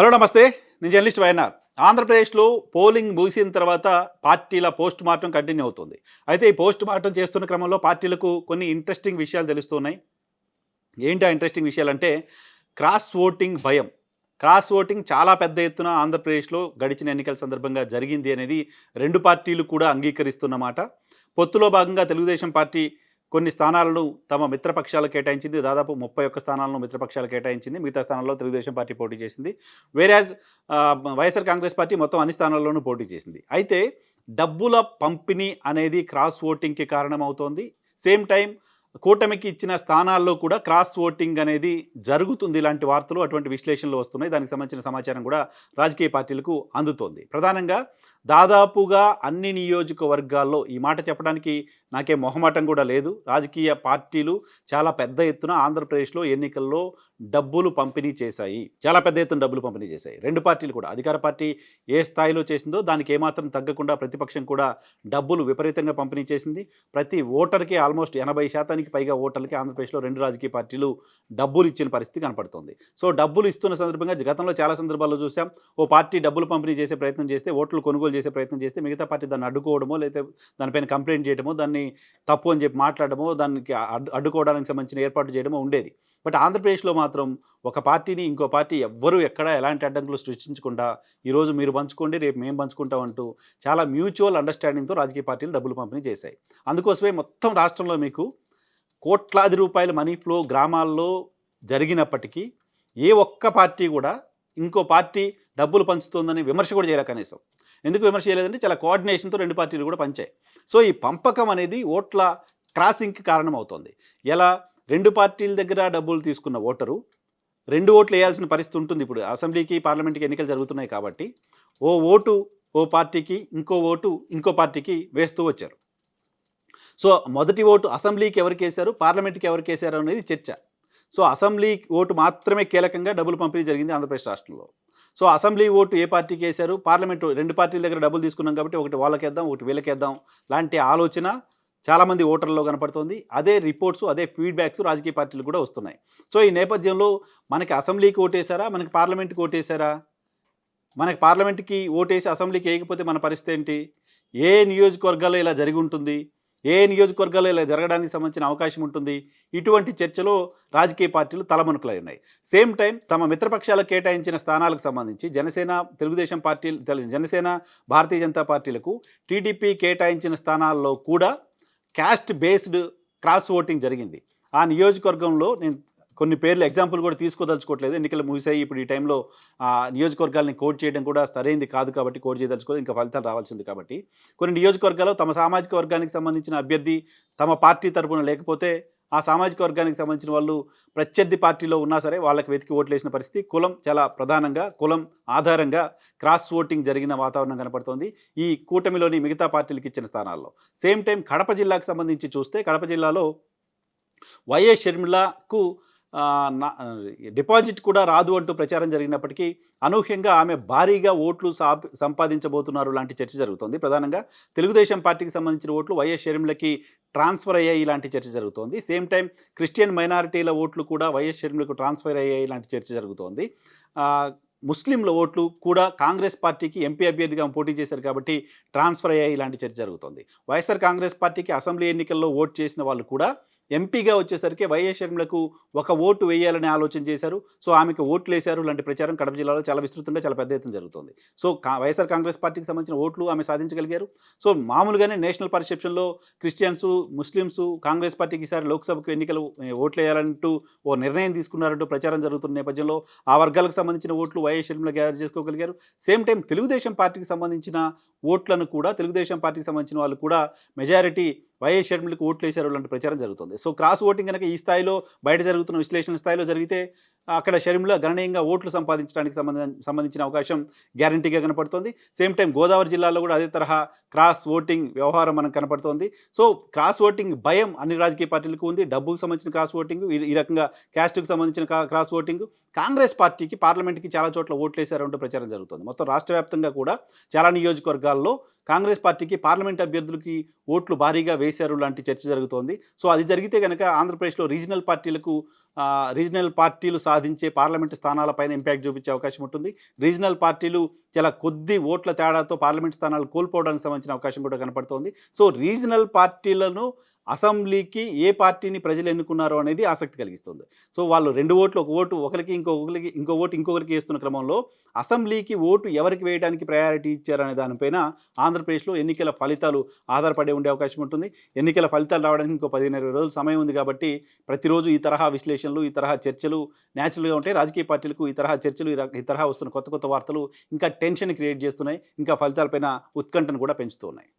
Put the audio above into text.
Hello నమస్తే. నేను journalist YNR. ఆంధ్రప్రదేశ్లో పోలింగ్ ముగిసిన తర్వాత పార్టీల పోస్ట్ మార్టం కంటిన్యూ అవుతుంది. అయితే ఈ పోస్ట్ మార్టం చేస్తున్న క్రమంలో పార్టీలకు కొన్ని ఇంట్రెస్టింగ్ విషయాలు తెలుస్తున్నాయి. ఏంటి ఆ ఇంట్రెస్టింగ్ విషయాలు అంటే క్రాస్ ఓటింగ్ భయం. క్రాస్ ఓటింగ్ చాలా పెద్ద ఎత్తున ఆంధ్రప్రదేశ్లో గడిచిన ఎన్నికల సందర్భంగా జరిగింది అనేది రెండు పార్టీలు కూడా అంగీకరిస్తున్నమాట పొత్తులో భాగంగా తెలుగుదేశం పార్టీ కొన్ని స్థానాలను తమ మిత్రపక్షాలు కేటాయించింది దాదాపు ముప్పై ఒక్క స్థానాలను మిత్రపక్షాలు కేటాయించింది మిగతా స్థానాల్లో తెలుగుదేశం పార్టీ పోటీ చేసింది. వేరాజ్ వైఎస్ఆర్ కాంగ్రెస్ పార్టీ మొత్తం అన్ని స్థానాల్లోనూ పోటీ చేసింది. అయితే డబ్బుల పంపిణీ అనేది క్రాస్ ఓటింగ్కి కారణమవుతోంది. సేమ్ టైం కూటమికి ఇచ్చిన స్థానాల్లో కూడా క్రాస్ ఓటింగ్ అనేది జరుగుతుంది ఇలాంటి వార్తలు అటువంటి విశ్లేషణలు వస్తున్నాయి. దానికి సంబంధించిన సమాచారం కూడా రాజకీయ పార్టీలకు అందుతోంది. ప్రధానంగా దాదాపుగా అన్ని నియోజకవర్గాల్లో ఈ మాట చెప్పడానికి నాకే మొహమాటం కూడా లేదు. రాజకీయ పార్టీలు చాలా పెద్ద ఎత్తున ఆంధ్రప్రదేశ్లో ఎన్నికల్లో డబ్బులు పంపిణీ చేశాయి. చాలా పెద్ద ఎత్తున డబ్బులు పంపిణీ చేశాయి. రెండు పార్టీలు కూడా. అధికార పార్టీ ఏ స్థాయిలో చేసిందో దానికి ఏమాత్రం తగ్గకుండా ప్రతిపక్షం కూడా డబ్బులు విపరీతంగా పంపిణీ చేసింది. ప్రతి ఓటర్కి ఆల్మోస్ట్ ఎనభై శాతానికి పైగా ఓటర్లకి ఆంధ్రప్రదేశ్లో రెండు రాజకీయ పార్టీలు డబ్బులు ఇచ్చిన పరిస్థితి కనపడుతుంది. సో డబ్బులు ఇస్తున్న సందర్భంగా గతంలో చాలా సందర్భాల్లో చూసాం. ఓ పార్టీ డబ్బులు పంపిణీ చేసే ప్రయత్నం చేస్తే ఓట్లు కొనుగోలు చేసే ప్రయత్నం చేస్తే మిగతా పార్టీ దాన్ని అడ్డుకోవడమో లేకపోతే దానిపైన కంప్లైంట్ చేయడమో దాన్ని తప్పు అని చెప్పి మాట్లాడడమో దానికి అడ్డుకోవడానికి సంబంధించిన ఏర్పాటు చేయడమో ఉండేది. బట్ ఆంధ్రప్రదేశ్లో మాత్రం ఒక పార్టీని ఇంకో పార్టీ ఎవ్వరూ ఎక్కడ ఎలాంటి అడ్డంకులు సృష్టించకుండా ఈరోజు మీరు పంచుకోండి రేపు మేము పంచుకుంటాం అంటూ చాలా మ్యూచువల్ అండర్స్టాండింగ్తో రాజకీయ పార్టీలు డబ్బులు పంపిణీ చేశాయి. అందుకోసమే మొత్తం రాష్ట్రంలో మీకు కోట్లాది రూపాయల మనీ ఫ్లో గ్రామాల్లో జరిగినప్పటికీ ఏ ఒక్క పార్టీ కూడా ఇంకో పార్టీ డబ్బులు పంచుతుందని విమర్శ కూడా చేయాలి కనీసం. ఎందుకు విమర్శ చేయలేదంటే చాలా కోఆర్డినేషన్తో రెండు పార్టీలు కూడా పంచాయి సో ఈ పంపకం అనేది ఓట్ల క్రాసింగ్కి కారణం అవుతుంది ఎలా? రెండు పార్టీల దగ్గర డబ్బులు తీసుకున్న ఓటరు రెండు ఓట్లు వేయాల్సిన పరిస్థితి ఉంటుంది ఇప్పుడు. అసెంబ్లీకి పార్లమెంట్కి ఎన్నికలు జరుగుతున్నాయి కాబట్టి ఓ ఓటు ఓ పార్టీకి ఇంకో ఓటు ఇంకో పార్టీకి వేస్తూ వచ్చారు. సో మొదటి ఓటు అసెంబ్లీకి ఎవరికి వేశారు? పార్లమెంట్కి ఎవరికి వేశారు అనేది చర్చ. సో అసెంబ్లీ ఓటు మాత్రమే కీలకంగా డబ్బులు పంపిణీ జరిగింది ఆంధ్రప్రదేశ్ రాష్ట్రంలో. సో అసెంబ్లీ ఓటు ఏ పార్టీకి వేశారు? పార్లమెంటు రెండు పార్టీల దగ్గర డబ్బులు తీసుకున్నాం కాబట్టి ఒకటి వాళ్ళకేద్దాం ఒకటి వీళ్ళకేద్దాం లాంటి ఆలోచన చాలామంది ఓటర్లలో కనపడుతుంది. అదే రిపోర్ట్స్ అదే ఫీడ్బ్యాక్స్ రాజకీయ పార్టీలు కూడా వస్తున్నాయి. సో ఈ నేపథ్యంలో మనకి అసెంబ్లీకి ఓటేశారా? మనకి పార్లమెంట్కి ఓటేశారా? మనకి పార్లమెంట్కి ఓటేసి అసెంబ్లీకి వేయకపోతే మన పరిస్థితి ఏంటి? ఏ నియోజకవర్గాల్లో ఇలా జరిగి ఉంటుంది? ఏ నియోజకవర్గాల్లో ఇలా జరగడానికి సంబంధించిన అవకాశం ఉంటుంది? ఇటువంటి చర్చలో రాజకీయ పార్టీలు తలమునకలై ఉన్నాయి. సేమ్ టైం తమ మిత్రపక్షాలకు కేటాయించిన స్థానాలకు సంబంధించి జనసేన తెలుగుదేశం పార్టీ జనసేన భారతీయ జనతా పార్టీలకు టీడీపీ కేటాయించిన స్థానాల్లో కూడా క్యాస్ట్ బేస్డ్ క్రాస్ ఓటింగ్ జరిగింది. ఆ నియోజకవర్గంలో నేను కొన్ని పేర్లు ఎగ్జాంపుల్ కూడా తీసుకోదలుచుకోవట్లేదు. ఎన్నికలు ముగిసాయి ఇప్పుడు ఈ టైంలో నియోజకవర్గాలని కోడ్ చేయడం కూడా సరైంది కాదు కాబట్టి కోడ్ చేయదలుచుకోలేదు. ఇంకా ఫలితాలు రావాల్సింది కాబట్టి. కొన్ని నియోజకవర్గాల్లో తమ సామాజిక వర్గానికి సంబంధించిన అభ్యర్థి తమ పార్టీ తరపున లేకపోతే ఆ సామాజిక వర్గానికి సంబంధించిన వాళ్ళు ప్రత్యర్థి పార్టీలో ఉన్నా సరే వాళ్ళకి వెతికి ఓట్లు వేసిన పరిస్థితి కులం చాలా ప్రధానంగా కులం ఆధారంగా క్రాస్ ఓటింగ్ జరిగిన వాతావరణం కనపడుతోంది ఈ కూటమిలోని మిగతా పార్టీలకు ఇచ్చిన స్థానాల్లో. సేమ్ టైం కడప జిల్లాకు సంబంధించి చూస్తే కడప జిల్లాలో వైఎస్ షర్మిలకు డిపాజిట్ కూడా రాదు అంటూ ప్రచారం జరిగినప్పటికీ అనూహ్యంగా ఆమె భారీగా ఓట్లు సంపాదించబోతున్నారు లాంటి చర్చ జరుగుతోంది. ప్రధానంగా తెలుగుదేశం పార్టీకి సంబంధించిన ఓట్లు వైఎస్ షర్మిలకి ట్రాన్స్ఫర్ అయ్యాయి ఇలాంటి చర్చ జరుగుతోంది. సేమ్ టైం క్రిస్టియన్ మైనారిటీల ఓట్లు కూడా వైఎస్ షర్మిలకు ట్రాన్స్ఫర్ అయ్యాయి ఇలాంటి చర్చ జరుగుతోంది. ముస్లింల ఓట్లు కూడా కాంగ్రెస్ పార్టీకి ఎంపీ అభ్యర్థిగా పోటీ చేశారు కాబట్టి ట్రాన్స్ఫర్ అయ్యాయి ఇలాంటి చర్చ జరుగుతోంది. వైఎస్ఆర్ కాంగ్రెస్ పార్టీకి అసెంబ్లీ ఎన్నికల్లో ఓటు చేసిన వాళ్ళు కూడా ఎంపీగా వచ్చేసరికి వైఎస్ షర్మిలకు ఒక ఓటు వేయాలని ఆలోచన చేశారు. సో ఆమెకు ఓట్లు వేశారు. లాంటి ప్రచారం కడప జిల్లాలో చాలా విస్తృతంగా చాలా పెద్ద ఎత్తున జరుగుతుంది. సో వైఎస్ఆర్ కాంగ్రెస్ పార్టీకి సంబంధించిన ఓట్లు ఆమె సాధించగలిగారు. సో మామూలుగానే నేషనల్ పర్సెప్షన్లో క్రిస్టియన్స్ ముస్లిమ్స్ కాంగ్రెస్ పార్టీకి ఈసారి లోక్సభకు ఎన్నికలు ఓట్లు వేయాలంటూ ఓ నిర్ణయం తీసుకున్నారంటూ ప్రచారం జరుగుతున్న నేపథ్యంలో ఆ వర్గాలకు సంబంధించిన ఓట్లు వైఎస్ షర్మిల గ్యాదర్ చేసుకోగలిగారు. సేమ్ టైం తెలుగుదేశం పార్టీకి సంబంధించిన ఓట్లను కూడా తెలుగుదేశం పార్టీకి సంబంధించిన వాళ్ళు కూడా మెజారిటీ వైఎస్ షర్మిలకు ఓట్లు వేశారు లాంటి ప్రచారం జరుగుతుంది. సో క్రాస్ ఓటింగ్ కనుక ఈ స్థాయిలో బయట జరుగుతున్న విశ్లేషణ స్థాయిలో జరిగితే అక్కడ షర్మిల గణనీయంగా ఓట్లు సంపాదించడానికి సంబంధం సంబంధించిన అవకాశం గ్యారంటీగా కనపడుతుంది. సేమ్ టైం గోదావరి జిల్లాలో కూడా అదే తరహా క్రాస్ ఓటింగ్ వ్యవహారం మనకు కనపడుతోంది. సో క్రాస్ ఓటింగ్ భయం అన్ని రాజకీయ పార్టీలకు ఉంది. డబ్బుకు సంబంధించిన క్రాస్ ఓటింగ్ ఈ- రకంగా క్యాస్ట్కు సంబంధించిన క్రాస్ ఓటింగ్. కాంగ్రెస్ పార్టీకి పార్లమెంట్కి చాలా చోట్ల ఓట్లు వేశారంటూ ప్రచారం జరుగుతుంది. మొత్తం రాష్ట్ర వ్యాప్తంగా కూడా చాలా నియోజకవర్గాల్లో కాంగ్రెస్ పార్టీకి పార్లమెంట్ అభ్యర్థులకి ఓట్లు భారీగా వేశారు లాంటి చర్చ జరుగుతోంది. సో అది జరిగితే కనుక ఆంధ్రప్రదేశ్లో రీజనల్ పార్టీలకు రీజనల్ పార్టీలు సాధించే పార్లమెంట్ స్థానాలపైన ఇంపాక్ట్ చూపించే అవకాశం ఉంటుంది. రీజనల్ పార్టీలు చాలా కొద్ది ఓట్ల తేడాతో పార్లమెంట్ స్థానాలు కోల్పోవడానికి సంబంధించిన అవకాశం కూడా కనపడుతోంది. సో రీజనల్ పార్టీలను అసెంబ్లీకి ఏ పార్టీని ప్రజలు ఎన్నుకున్నారో అనేది ఆసక్తి కలిగిస్తుంది. సో వాళ్ళు రెండు ఓట్లు ఒక ఓటు ఒకరికి ఇంకొకరికి ఇంకో ఓటు ఇంకొకరికి వేస్తున్న క్రమంలో అసెంబ్లీకి ఓటు ఎవరికి వేయడానికి ప్రయారిటీ ఇచ్చారనే దానిపైన ఆంధ్రప్రదేశ్లో ఎన్నికల ఫలితాలు ఆధారపడి ఉండే అవకాశం ఉంటుంది. ఎన్నికల ఫలితాలు రావడానికి ఇంకో పదిహేను ఇరవై రోజులు సమయం ఉంది కాబట్టి ప్రతిరోజు ఈ తరహా విశ్లేషణలు ఈ తరహా చర్చలు న్యాచురల్గా ఉంటాయి. రాజకీయ పార్టీలకు ఈ తరహా చర్చలు ఈ తరహా వస్తున్న కొత్త కొత్త వార్తలు ఇంకా టెన్షన్ క్రియేట్ చేస్తున్నాయి. ఇంకా ఫలితాలపైన ఉత్కంఠను కూడా పెంచుతున్నాయి